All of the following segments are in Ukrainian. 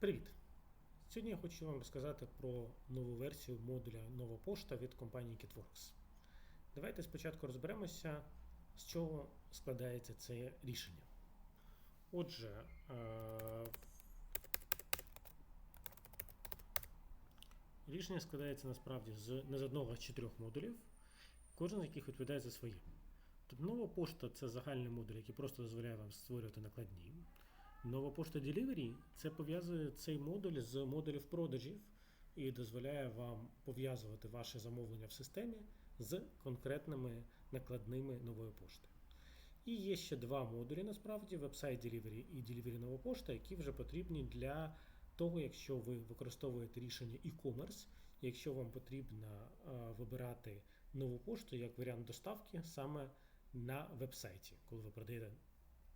Привіт! Сьогодні я хочу вам розказати про нову версію модуля Нова пошта від компанії KitWorks. Давайте спочатку розберемося, з чого складається це рішення. Отже, е, рішення складається насправді з не з одного з чотирьох модулів, кожен з яких відповідає за своє. Тобто нова пошта це загальний модуль, який просто дозволяє вам створювати накладні. Нова пошта Delivery це пов'язує цей модуль з модулів продажів і дозволяє вам пов'язувати ваше замовлення в системі з конкретними накладними нової пошти. І є ще два модулі насправді: Website Delivery і Delivery Нова пошта, які вже потрібні для того, якщо ви використовуєте рішення e-commerce, якщо вам потрібно вибирати нову пошту як варіант доставки саме на веб-сайті, коли ви продаєте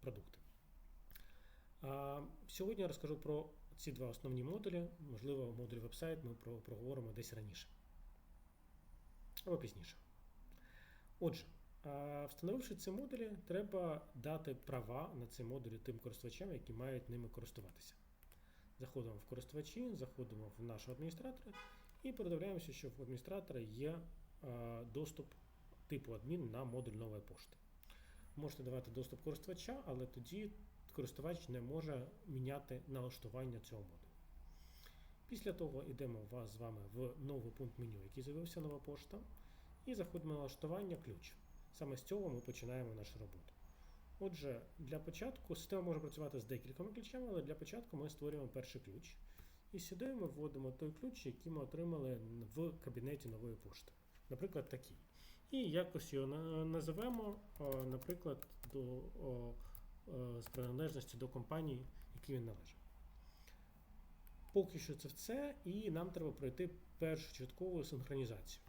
продукти. Сьогодні я розкажу про ці два основні модулі. Можливо, модуль веб-сайт ми проговоримо десь раніше або пізніше. Отже, встановивши ці модулі, треба дати права на ці модулі тим користувачам, які мають ними користуватися. Заходимо в користувачі, заходимо в нашого адміністратора і передивляємося, що в адміністратора є доступ типу адмін на модуль нової пошти. Можете давати доступ користувача, але тоді користувач не може міняти налаштування цього модулю. Після того йдемо вас з вами в новий пункт меню, який з'явився нова пошта, і заходимо в налаштування ключ. Саме з цього ми починаємо нашу роботу. Отже, для початку система може працювати з декількома ключами, але для початку ми створюємо перший ключ. І сюди ми вводимо той ключ, який ми отримали в кабінеті нової пошти. Наприклад, такий. І якось його на- називемо, наприклад, до, з приналежності до компанії, якій він належить. Поки що це все, і нам треба пройти першу часткову синхронізацію.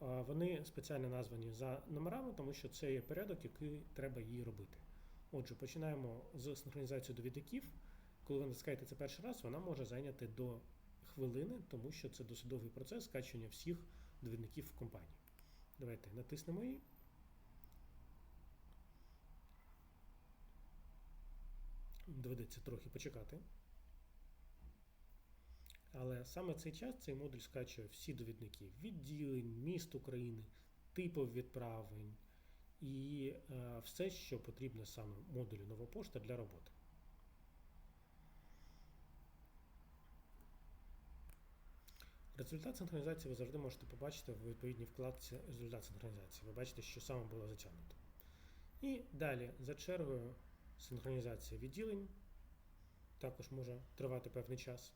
Вони спеціально названі за номерами, тому що це є порядок, який треба її робити. Отже, починаємо з синхронізації довідників. Коли ви натискаєте це перший раз, вона може зайняти до хвилини, тому що це досудовий процес скачування всіх довідників в компанії. Давайте натиснемо її. Доведеться трохи почекати. Але саме цей час цей модуль скачує всі довідники відділень, міст України, типів відправлень і е, все, що потрібно саме модулю нова пошта для роботи. Результат синхронізації ви завжди можете побачити в відповідній вкладці результат синхронізації. Ви бачите, що саме було затягнуто. І далі за чергою синхронізація відділень також може тривати певний час.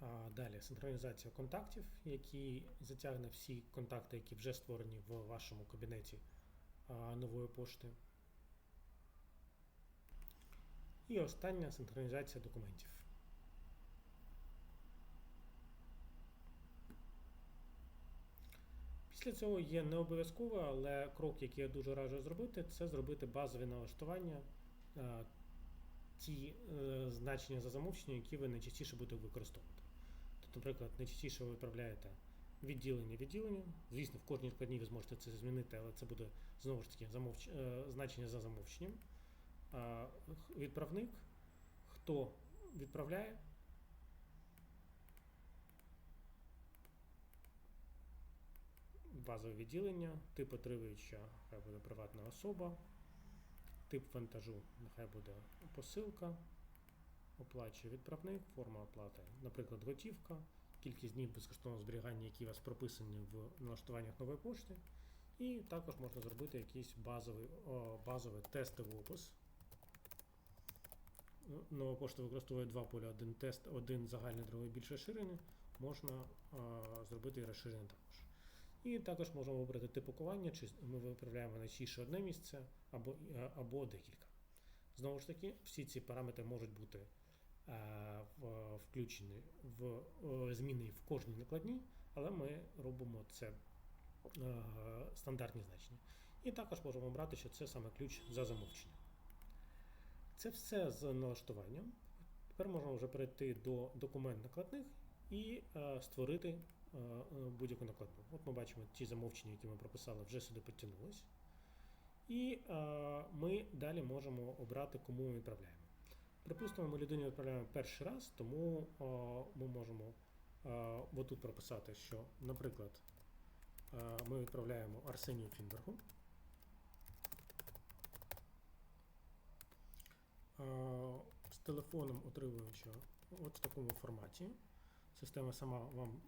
А Далі синхронізація контактів, які затягне всі контакти, які вже створені в вашому кабінеті нової пошти. І остання синхронізація документів. Після цього є не обов'язково, але крок, який я дуже раджу зробити, це зробити базові налаштування, ті е, значення за замовчення, які ви найчастіше будете використовувати. Тобто, наприклад, найчастіше ви відправляєте відділення відділення. Звісно, в кожній складній ви зможете це змінити, але це буде знову ж таки замовч... е, значення за замовченням. Відправник, хто відправляє, базове відділення, тип отримуюча, хай буде приватна особа, тип вантажу, нехай буде посилка, оплачує відправник, форма оплати, наприклад, готівка, кількість днів безкоштовного зберігання, які у вас прописані в налаштуваннях нової пошти. І також можна зробити якийсь базовий, о, базовий тестовий опис. Ну, Нова пошта використовує два поля: один тест, один загальний, другий більш розширений. Можна а, зробити і розширений також. І також можемо вибрати тип пакування, чи ми виправляємо найчастіше одне місце або, е, або декілька. Знову ж таки, всі ці параметри можуть бути е, включені в е, зміни в кожній накладній, але ми робимо це стандартні значення. І також можемо обрати, що це саме ключ за замовченням. Це все з налаштуванням. Тепер можемо вже перейти до документ накладних і створити будь-яку накладну. От ми бачимо ті замовчення, які ми прописали, вже сюди підтягнулись. І е, ми далі можемо обрати, кому ми відправляємо. Припустимо, ми людині відправляємо перший раз, тому е, ми можемо е, отут прописати, що, наприклад, е, ми відправляємо Арсенію Фінбергу. Е, з телефоном отримуючи от в такому форматі. Система сама вам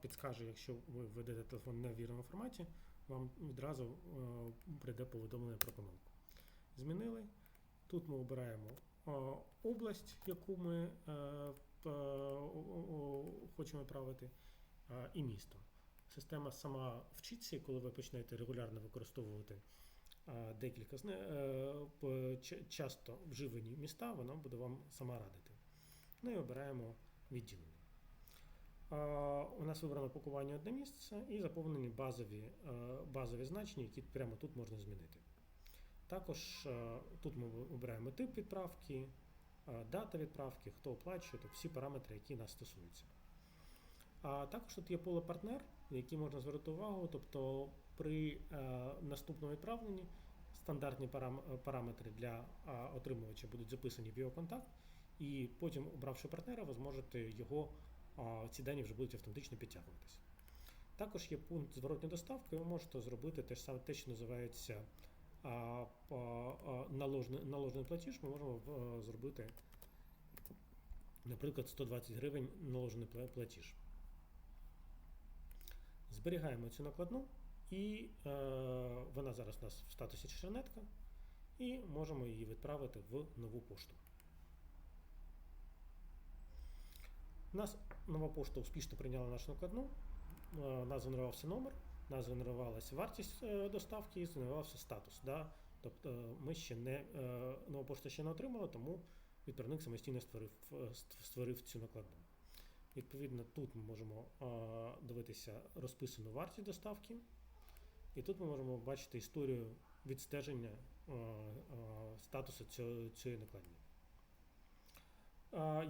підскаже, якщо ви введете телефон не в вірному форматі, вам відразу прийде повідомлення про помилку. Змінили. Тут ми обираємо область, яку ми е, хочемо відправити, е, і місто. Система сама вчиться, коли ви почнете регулярно використовувати декілька е, часто вживані міста, вона буде вам сама радити. Ну і обираємо відділення. У нас вибрано пакування одне місце і заповнені базові, е, базові значення, які прямо тут можна змінити. Також е, тут ми обираємо тип відправки, е, дата відправки, хто оплачує, тобто всі параметри, які нас стосуються. А також тут є поле партнер, на який можна звернути увагу, тобто при наступному відправленні стандартні параметри для отримувача будуть записані в його контакт, і потім, обравши партнера, ви зможете його ці дані вже будуть автоматично підтягуватися. Також є пункт зворотньої доставки, ви можете зробити те ж саме, те, що називається наложний, наложний платіж. Ми можемо зробити, наприклад, 120 гривень наложений платіж. Зберігаємо цю накладну, і е, вона зараз у нас в статусі чернетка, і можемо її відправити в нову пошту. У нас нова пошта успішно прийняла нашу накладну. Е, нас згенерувався номер, нас згенерувалася вартість е, доставки і згенерувався статус. Да? Тобто е, ми ще не нова пошта ще не отримала, тому відправник самостійно створив, створив цю накладну. Відповідно, тут ми можемо дивитися розписану вартість доставки, і тут ми можемо бачити історію відстеження статусу цієї накладні.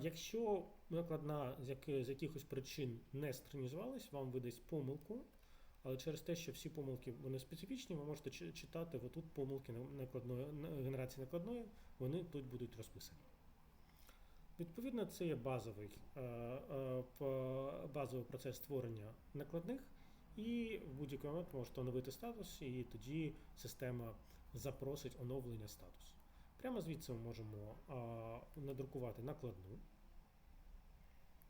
Якщо накладна з, якихось причин не синхронізувалась, вам видасть помилку, але через те, що всі помилки вони специфічні, ви можете читати отут помилки накладної, генерації накладної, вони тут будуть розписані. Відповідно, це є базовий, е, е, базовий процес створення накладних, і в будь-який момент можете оновити статус, і тоді система запросить оновлення статусу. Прямо звідси ми можемо а, надрукувати накладну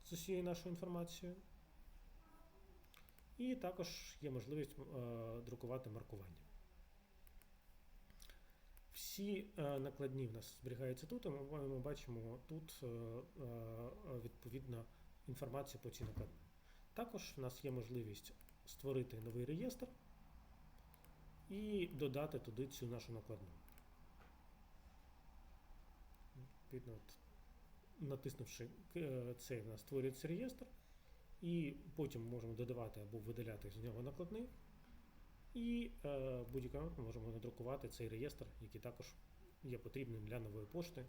з усією нашою інформацією. І також є можливість е, друкувати маркування. Всі накладні в нас зберігаються тут, і ми, бачимо тут відповідно інформацію по цій накладній. Також в нас є можливість створити новий реєстр і додати туди цю нашу накладну. Відповідно, от, натиснувши е, цей, у нас створюється реєстр, і потім можемо додавати або видаляти з нього накладний. І е, ми можемо надрукувати цей реєстр, який також є потрібним для нової пошти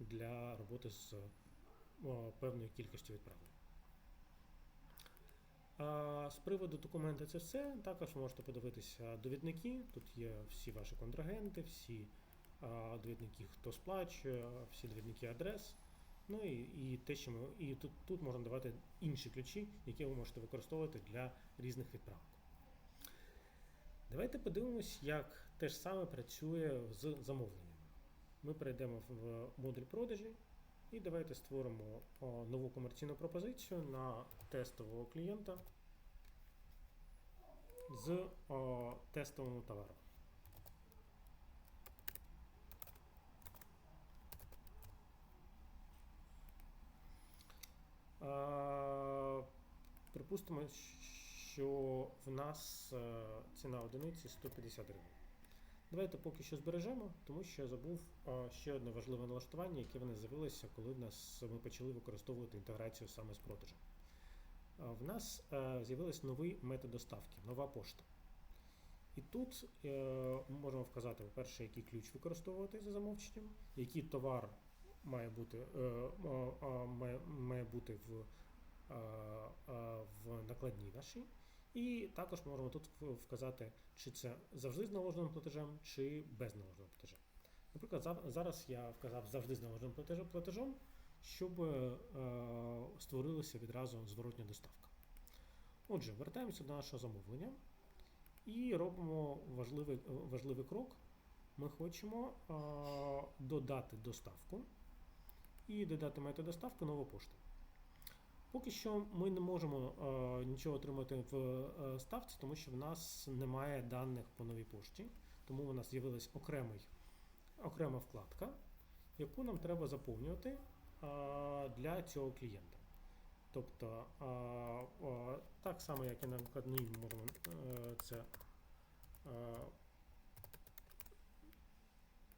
для роботи з о, певною кількістю відправлень. А, з приводу документа це все. Також можете подивитися довідники. Тут є всі ваші контрагенти, всі довідники, хто сплачує, всі довідники адрес. Ну і, і те, що ми, і тут, тут можна давати інші ключі, які ви можете використовувати для різних відправок. Давайте подивимось, як те ж саме працює з замовленнями. Ми перейдемо в модуль продажі і давайте створимо нову комерційну пропозицію на тестового клієнта з тестовим товаром. Припустимо, що в нас е, ціна одиниці 150 гривень. Давайте поки що збережемо, тому що я забув е, ще одне важливе налаштування, яке в нас з'явилося, коли в нас ми почали використовувати інтеграцію саме з продажем. Е, В нас з'явився новий метод доставки, нова пошта. І тут е, можемо вказати, по-перше, який ключ використовувати за замовченням, який товар має бути, має, має бути в, в накладній нашій, І також можемо тут вказати, чи це завжди з наложеним платежем, чи без наложеного платежа. Наприклад, зараз я вказав завжди з наложеним платежем, щоб е, створилася відразу зворотня доставка. Отже, вертаємося до нашого замовлення і робимо важливий, е, важливий крок. Ми хочемо е, додати доставку і додати метод доставки нова пошта. Поки що ми не можемо е, нічого отримати в е, ставці, тому що в нас немає даних по новій пошті, тому у нас з'явилась окрема вкладка, яку нам треба заповнювати а, для цього клієнта. Тобто, а, а, так само, як і на накладній, ми можемо е, це. а,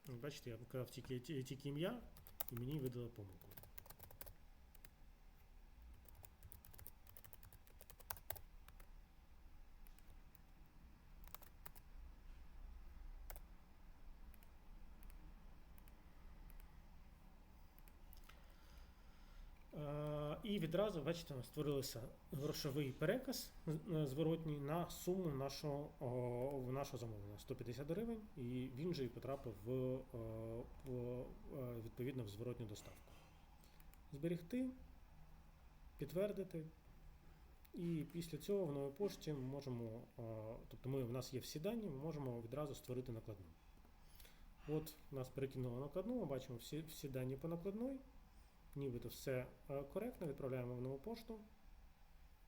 Бачите, я вказав тільки, тільки ім'я, і мені видало помилку. Е, І відразу, бачите, створився грошовий переказ е, зворотній на суму нашого, о, нашого замовлення 150 гривень, і він же і потрапив в, е, в, е, відповідно в зворотню доставку. Зберігти, підтвердити. І після цього в новій пошті ми можемо, тобто ми, в нас є всі дані, ми можемо відразу створити накладну. От нас перекинуло накладну, ми бачимо всі, всі дані по накладної нібито все е, коректно, відправляємо в нову пошту.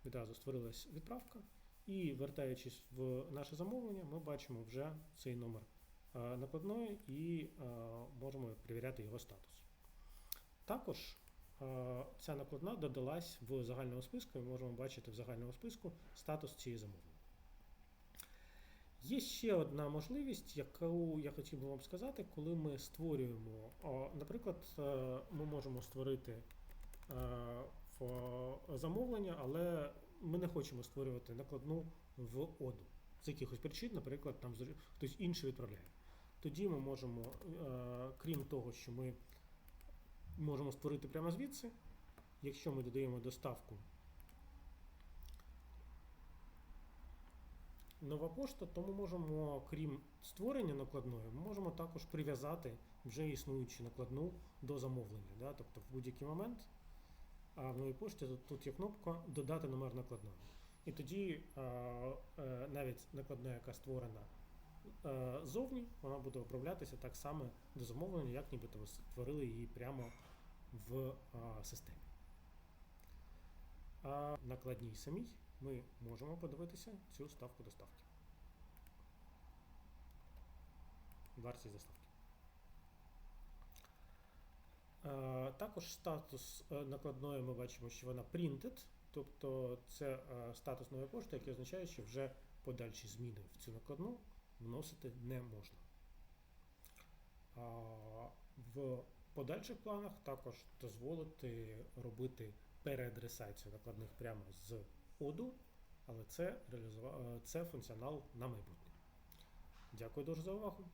Відразу створилась відправка. І вертаючись в наше замовлення, ми бачимо вже цей номер е, накладної і е, можемо перевіряти його статус. Також ця накладна додалась в загальному списку, і можемо бачити в загальному списку статус цієї замовлення. Є ще одна можливість, яку я хотів би вам сказати, коли ми створюємо, наприклад, е, ми можемо створити е, замовлення, але ми не хочемо створювати накладну в оду. З якихось причин, наприклад, там хтось інший відправляє. Тоді ми можемо, е, крім того, що ми можемо створити прямо звідси, якщо ми додаємо доставку нова пошта, то ми можемо, крім створення накладної, ми можемо також прив'язати вже існуючу накладну до замовлення. Да? Тобто в будь-який момент а в новій пошті тут, є кнопка Додати номер накладної. І тоді е, навіть накладна, яка створена е, зовні, вона буде управлятися так само до замовлення, як нібито ви створили її прямо в системі. А накладній самій ми можемо подивитися цю ставку доставки. Вартість доставки. Е, Також статус е, накладної ми бачимо, що вона printed, тобто це е, статус нової пошти, який означає, що вже подальші зміни в цю накладну вносити не можна. В подальших планах також дозволити робити переадресацію накладних прямо з оду, але це, реалізува... е, це функціонал на майбутнє. Дякую дуже за увагу.